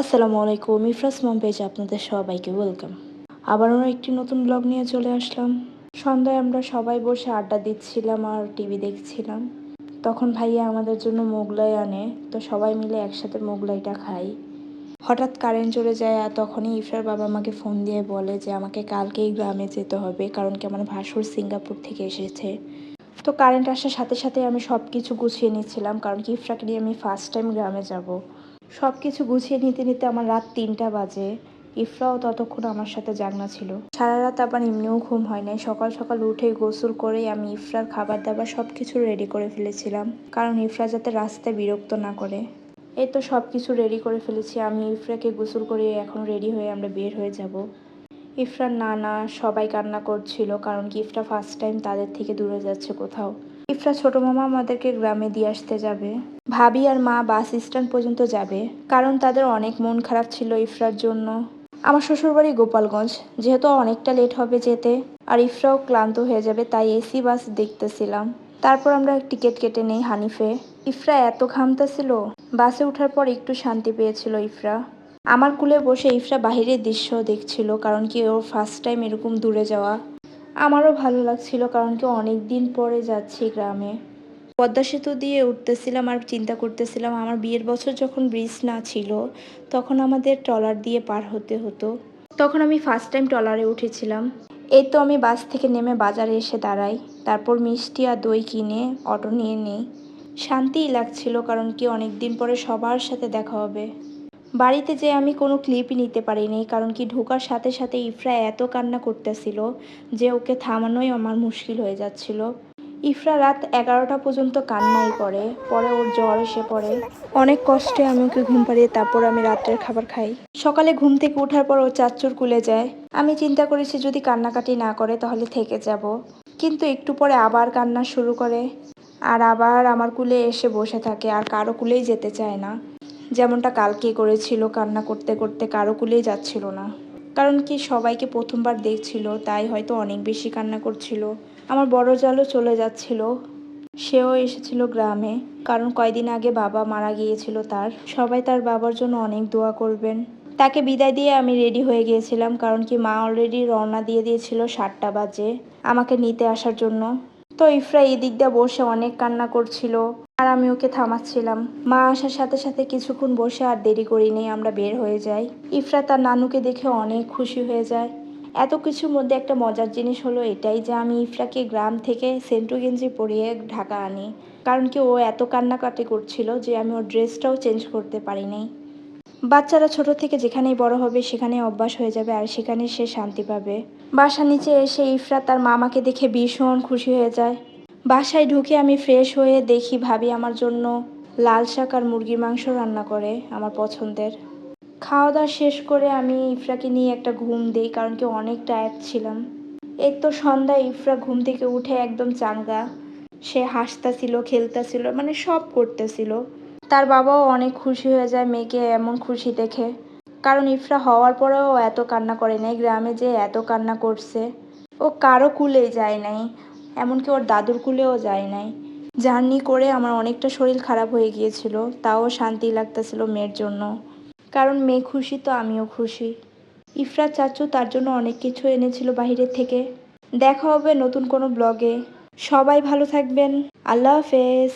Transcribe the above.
আসসালামু আলাইকুম, ইফরাস মম পেজে আপনাদের সবাইকে ওয়েলকাম। আবারও একটি নতুন ব্লগ নিয়ে চলে আসলাম। সন্ধ্যায় আমরা সবাই বসে আড্ডা দিচ্ছিলাম আর টিভি দেখছিলাম। তখন ভাইয়া আমাদের জন্য মোগলাই আনে, তো সবাই মিলে একসাথে মোগলাইটা খাই। হঠাৎ কারেন্ট চলে যায় আর তখনই ইফরার বাবা আমাকে ফোন দিয়ে বলে যে, আমাকে কালকেই গ্রামে যেতে হবে, কারণ কি আমার ভাসুর সিঙ্গাপুর থেকে এসেছে। তো কারেন্ট আসার সাথে সাথে আমি সব কিছু গুছিয়ে নিচ্ছিলাম, কারণ কি ইফরাকে নিয়ে আমি ফার্স্ট টাইম গ্রামে যাব। সব কিছু গুছিয়ে নিতে নিতে আমার রাত তিনটা বাজে। ইফরাও ততক্ষণ আমার সাথে জাগনা ছিল। সারা রাত আবার এমনিও ঘুম হয় নাই। সকাল সকাল উঠে গোসল করেই আমি ইফরার খাবার দাবার সব কিছু রেডি করে ফেলেছিলাম। কারণ ইফরা যাতে রাস্তায় বিরক্ত না করে। এই তো সব কিছু রেডি করে ফেলেছি। আমি ইফরাকে গোসল করে এখন রেডি হয়ে আমরা বের হয়ে যাব। ইফরার নানা সবাই কান্না করছিল কারণ কি ইফরা ফার্স্ট টাইম তাদের থেকে দূরে যাচ্ছে কোথাও। ইফরা ছোট মামা আমাদেরকে গ্রামে দিয়ে আসতে যাবে। ভাবি আর মা বাস স্ট্যান্ড পর্যন্ত যাবে, কারণ তাদের অনেক মন খারাপ ছিল ইফরার জন্য। আমার শ্বশুরবাড়ি গোপালগঞ্জ, যেহেতু অনেকটা লেট হবে যেতে, আর ইফরাও ক্লান্ত হয়ে যাবে তাই এসি বাস দেখতেছিলাম। তারপর আমরা টিকিট কেটে নেই হানিফে। ইফরা এত ঘামতেছিল বাসে ওঠার পর একটু শান্তি পেয়েছিল ইফরা। আমার কুলে বসে ইফরা বাহিরের দৃশ্য দেখছিল, কারণ কি ওর ফার্স্ট টাইম এরকম দূরে যাওয়া। আমারও ভালো লাগছিল, কারণ কি অনেক দিন পরে যাচ্ছি গ্রামে। পদ্মা সেতু দিয়ে উঠতেছিলাম আর চিন্তা করতেছিলাম, আমার বিয়ের বছর যখন ব্রিজ না ছিল, তখন আমাদের ট্রলার দিয়ে পার হতে হতো। তখন আমি ফার্স্ট টাইম ট্রলারে উঠেছিলাম। এই তো আমি বাস থেকে নেমে বাজারে এসে দাঁড়াই। তারপর মিষ্টি আর দই কিনে অটো নিয়ে নেই। শান্তিই লাগছিল কারণ কি অনেক দিন পরে সবার সাথে দেখা হবে। বাড়িতে যে আমি কোনো ক্লিপই নিতে পারিনি, কারণ কি ঢোকার সাথে সাথে ইফরা এত কান্না করতেছিল যে ওকে থামানোই আমার মুশকিল হয়ে যাচ্ছিল। ইফরা রাত এগারোটা পর্যন্ত কান্নাই করে, পরে ওর জ্বর এসে পড়ে। অনেক কষ্টে আমি ওকে ঘুম পাড়িয়ে তারপর আমি রাত্রের খাবার খাই। সকালে ঘুম থেকে ওঠার পর ও চাচ্চুর কুলে যায়। আমি চিন্তা করেছি যদি কান্নাকাটি না করে তাহলে থেকে যাব। কিন্তু একটু পরে আবার কান্না শুরু করে। আর আবার আমার কুলে এসে বসে থাকে, আর কারও কুলেই যেতে চায় না। যেমনটা কালকে করেছিল কান্না করতে করতে, কারও কুলেই যাচ্ছিল না। কারণ কি সবাইকে প্রথমবার দেখছিল, তাই হয়তো অনেক বেশি কান্না করছিল। আমার বড় জালও চলে যাচ্ছিল। সেও এসেছিল গ্রামে। কারণ কয়দিন আগে বাবা মারা গিয়েছিল তার। সবাই তার বাবার জন্য অনেক দোয়া করবেন। তাকে বিদায় দিয়ে আমি রেডি হয়ে গিয়েছিলাম, কারণ কি মা অলরেডি রওনা দিয়ে দিয়েছিল সাতটা বাজে আমাকে নিতে আসার জন্য। তো ইফরা এই দিক দিয়ে বসে অনেক কান্না করছিল। আর আমি ওকে থামাচ্ছিলাম। মা আসার সাথে সাথে কিছুক্ষণ বসে আর দেরি করি করিনি আমরা বের হয়ে যাই। ইফরা তার নানুকে দেখে অনেক খুশি হয়ে যায়। এত কিছুর মধ্যে একটা মজার জিনিস হলো এটাই যে আমি ইফরাকে গ্রাম থেকে সেন্টু গেঞ্জি পরিয়ে ঢাকা আনি। কারণ কি ও এত কান্নাকাটি করছিল যে আমি ওর ড্রেসটাও চেঞ্জ করতে পারিনি বাচ্চারা ছোট থেকে যেখানেই বড় হবে সেখানেই অভ্যাস হয়ে যাবে আর সেখানেই সে শান্তি পাবে। বাসা নিচে এসে ইফরা তার মামাকে দেখে ভীষণ খুশি হয়ে যায়। বাসায় ঢুকে আমি ফ্রেশ হয়ে দেখি ভাবি আমার জন্য লাল শাক আর মুরগির মাংস রান্না করে আমার পছন্দের। খাওয়া দাওয়া শেষ করে আমি ইফরাকে নিয়ে একটা ঘুম দিই কারণ কি অনেক টায়ার্ড ছিলাম। এই তো সন্ধ্যায় ইফরা ঘুম থেকে উঠে একদম চাঙ্গা। সে হাসতাছিল, খেলতাছিল মানে সব করতেছিল। তার বাবাও অনেক খুশি হয়ে যায় মেয়েকে এমন খুশি দেখে। কারণ ইফরা হওয়ার পরেও এত কান্না করে নাই, গ্রামে যে এত কান্না করছে। ও কারও কুলেই যায় নাই, এমনকি ওর দাদুর কুলেও যায় নাই। জার্নি করে আমার অনেকটা শরীর খারাপ হয়ে গিয়েছিল, তাও শান্তি লাগতেছিল মেয়ের জন্য। কারণ মেয়ে খুশি তো আমিও খুশি। ইফরা চাচু তার জন্য অনেক কিছু এনেছিল বাইরের থেকে। দেখা হবে নতুন কোনো ব্লগে। সবাই ভালো থাকবেন। আল্লাহ হাফেজ।